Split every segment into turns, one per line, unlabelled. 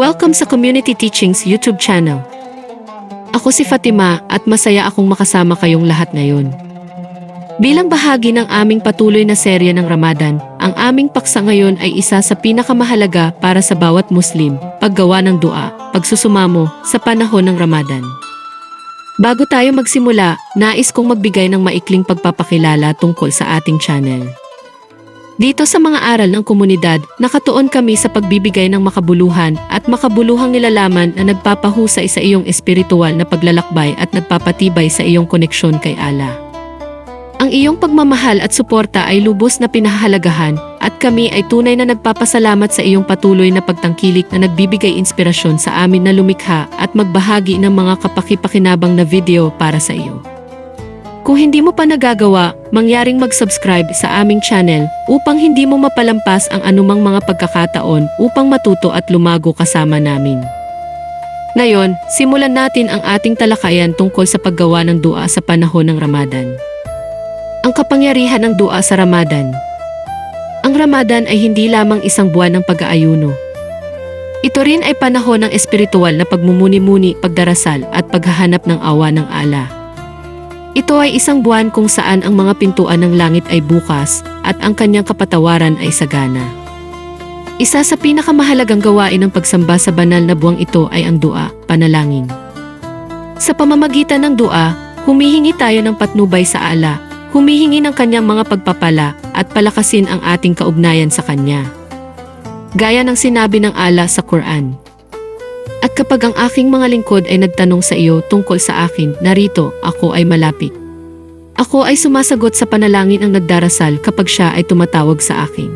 Welcome sa Community Teachings YouTube channel. Ako si Fatima at masaya akong makasama kayong lahat ngayon. Bilang bahagi ng aming patuloy na serye ng Ramadan, ang aming paksa ngayon ay isa sa pinakamahalaga para sa bawat Muslim, paggawa ng dua, pagsusumamo sa panahon ng Ramadan. Bago tayo magsimula, nais kong magbigay ng maikling pagpapakilala tungkol sa ating channel. Dito sa mga aral ng komunidad, nakatuon kami sa pagbibigay ng makabuluhan at makabuluhang nilalaman na nagpapahusay sa iyong espiritual na paglalakbay at nagpapatibay sa iyong koneksyon kay Allah. Ang iyong pagmamahal at suporta ay lubos na pinahahalagahan at kami ay tunay na nagpapasalamat sa iyong patuloy na pagtangkilik na nagbibigay inspirasyon sa amin na lumikha at magbahagi ng mga kapakipakinabang na video para sa iyo. Kung hindi mo pa nagagawa, mangyaring mag-subscribe sa aming channel upang hindi mo mapalampas ang anumang mga pagkakataon upang matuto at lumago kasama namin. Ngayon, simulan natin ang ating talakayan tungkol sa paggawa ng dua sa panahon ng Ramadan. Ang kapangyarihan ng dua sa Ramadan. Ang Ramadan ay hindi lamang isang buwan ng pag-aayuno. Ito rin ay panahon ng espiritual na pagmumuni-muni, pagdarasal at paghahanap ng awa ng Allah. Ito ay isang buwan kung saan ang mga pintuan ng langit ay bukas at ang kanyang kapatawaran ay sagana. Isa sa pinakamahalagang gawain ng pagsamba sa banal na buwang ito ay ang dua, panalangin. Sa pamamagitan ng dua, humihingi tayo ng patnubay sa Allah, humihingi ng kanyang mga pagpapala at palakasin ang ating kaugnayan sa kanya. Gaya ng sinabi ng Allah sa Quran. At kapag ang aking mga lingkod ay nagtanong sa iyo tungkol sa akin, narito, ako ay malapit. Ako ay sumasagot sa panalangin ang nagdarasal kapag siya ay tumatawag sa akin.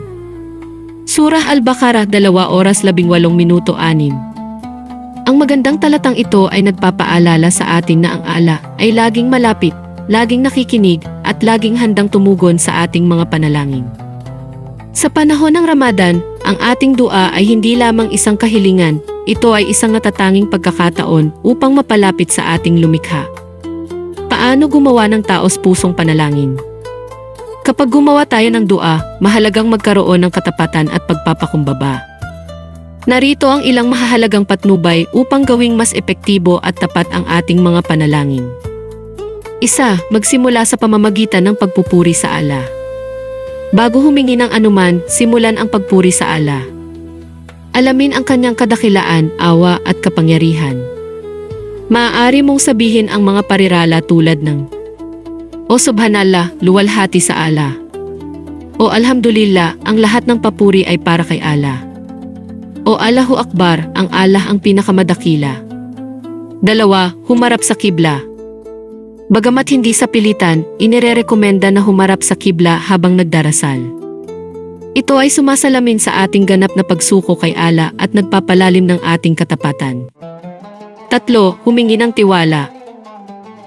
Surah Al-Baqarah 2 oras 18 minuto 6 Ang magandang talatang ito ay nagpapaalala sa atin na ang ala ay laging malapit, laging nakikinig, at laging handang tumugon sa ating mga panalangin. Sa panahon ng Ramadan, ang ating dua ay hindi lamang isang kahilingan, ito ay isang natatanging pagkakataon upang mapalapit sa ating lumikha. Paano gumawa ng taos pusong panalangin? Kapag gumawa tayo ng dua, mahalagang magkaroon ng katapatan at pagpapakumbaba. Narito ang ilang mahahalagang patnubay upang gawing mas epektibo at tapat ang ating mga panalangin. Isa, magsimula sa pamamagitan ng pagpupuri sa Allah. Bago humingi ng anuman, simulan ang pagpuri sa Allah. Alamin ang kanyang kadakilaan, awa at kapangyarihan. Maaari mong sabihin ang mga parirala tulad ng O Subhanallah, luwalhati sa Allah. O Alhamdulillah, ang lahat ng papuri ay para kay Allah. O Allahu Akbar, ang Allah ang pinakamadakila. Dalawa, humarap sa kibla. Bagamat hindi sa pilitan, inirerekomenda na humarap sa kibla habang nagdarasal. Ito ay sumasalamin sa ating ganap na pagsuko kay Allah at nagpapalalim ng ating katapatan. Tatlo, humingi ng tiwala.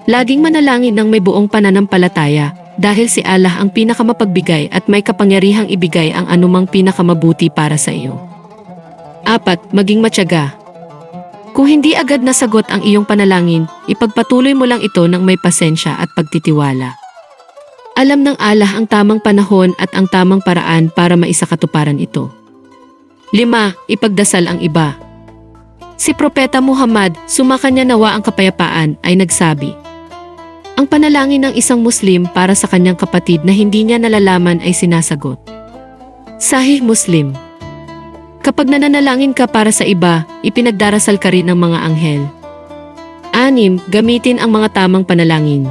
Laging manalangin ng may buong pananampalataya dahil si Allah ang pinakamapagbigay at may kapangyarihang ibigay ang anumang pinakamabuti para sa iyo. Apat, maging matyaga. Kung hindi agad nasagot ang iyong panalangin, ipagpatuloy mo lang ito ng may pasensya at pagtitiwala. Alam ng Allah ang tamang panahon at ang tamang paraan para maisakatuparan ito. 5. Ipagdasal ang iba. Si Propeta Muhammad, sumakanya nawa ang kapayapaan, ay nagsabi, Ang panalangin ng isang Muslim para sa kanyang kapatid na hindi niya nalalaman ay sinasagot. Sahih Muslim Kapag nananalangin ka para sa iba, ipinagdarasal ka rin ng mga anghel. Anim, gamitin ang mga tamang panalangin.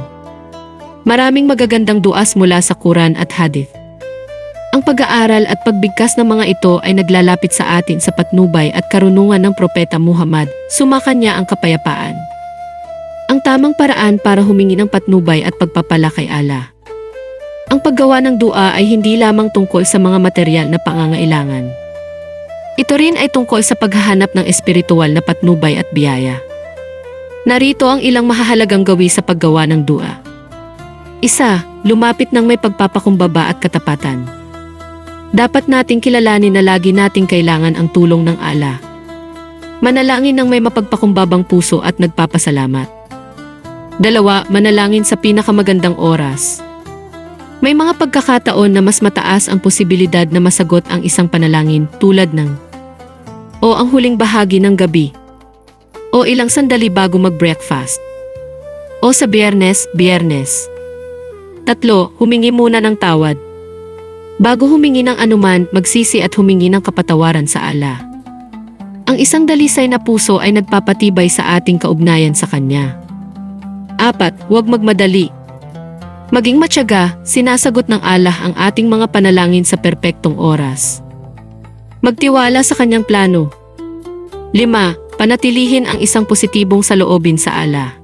Maraming magagandang duas mula sa Quran at Hadith. Ang pag-aaral at pagbigkas ng mga ito ay naglalapit sa atin sa patnubay at karunungan ng Propeta Muhammad, sumakan niya ang kapayapaan. Ang tamang paraan para humingi ng patnubay at pagpapala kay Allah. Ang paggawa ng dua ay hindi lamang tungkol sa mga material na pangangailangan. Ito rin ay tungkol sa paghahanap ng espiritual na patnubay at biyaya. Narito ang ilang mahahalagang gawi sa paggawa ng dua. Isa, lumapit ng may pagpapakumbaba at katapatan. Dapat nating kilalanin na lagi nating kailangan ang tulong ng ala. Manalangin ng may mapagpakumbabang puso at nagpapasalamat. Dalawa, manalangin sa pinakamagandang oras. May mga pagkakataon na mas mataas ang posibilidad na masagot ang isang panalangin tulad ng o ang huling bahagi ng gabi. O ilang sandali bago mag-breakfast. O sa biyernes, biyernes. Tatlo, humingi muna ng tawad. Bago humingi ng anuman, magsisi at humingi ng kapatawaran sa ala. Ang isang dalisay na puso ay nagpapatibay sa ating kaugnayan sa Kanya. Apat, huwag magmadali. Maging matyaga, sinasagot ng Allah ang ating mga panalangin sa perpektong oras. Magtiwala sa kanyang plano. Lima, panatilihin ang isang positibong saloobin sa Allah.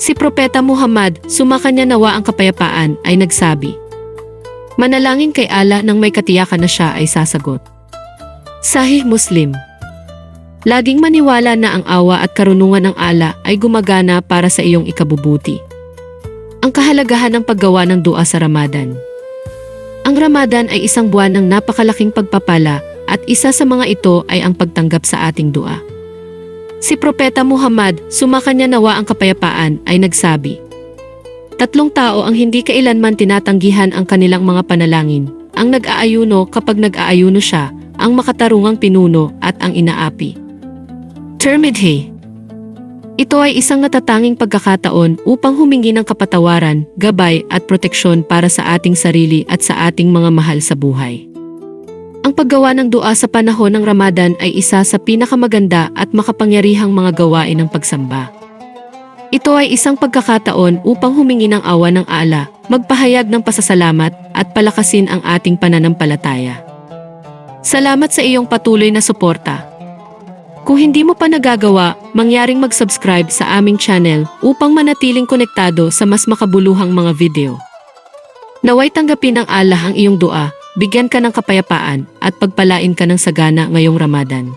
Si Propeta Muhammad, sumakanya nawa ang kapayapaan, ay nagsabi, Manalangin kay Allah nang may katiyakan na siya ay sasagot. Sahih Muslim Laging maniwala na ang awa at karunungan ng Allah ay gumagana para sa iyong ikabubuti. Ang kahalagahan ng paggawa ng dua sa Ramadan Ang Ramadan ay isang buwan ng napakalaking pagpapala at isa sa mga ito ay ang pagtanggap sa ating dua. Si Propeta Muhammad, sumakanya nawa ang kapayapaan, ay nagsabi, Tatlong tao ang hindi kailanman tinatanggihan ang kanilang mga panalangin, ang nag-aayuno kapag nag-aayuno siya, ang makatarungang pinuno at ang inaapi. Termidhe Ito ay isang natatanging pagkakataon upang humingi ng kapatawaran, gabay at proteksyon para sa ating sarili at sa ating mga mahal sa buhay. Ang paggawa ng dua sa panahon ng Ramadan ay isa sa pinakamaganda at makapangyarihang mga gawain ng pagsamba. Ito ay isang pagkakataon upang humingi ng awa ng ala, magpahayag ng pasasalamat at palakasin ang ating pananampalataya. Salamat sa iyong patuloy na suporta. Kung hindi mo pa nagagawa, mangyaring mag-subscribe sa aming channel upang manatiling konektado sa mas makabuluhang mga video. Naway tanggapin ng Allah ang iyong dua, bigyan ka ng kapayapaan at pagpalain ka ng sagana ngayong Ramadan.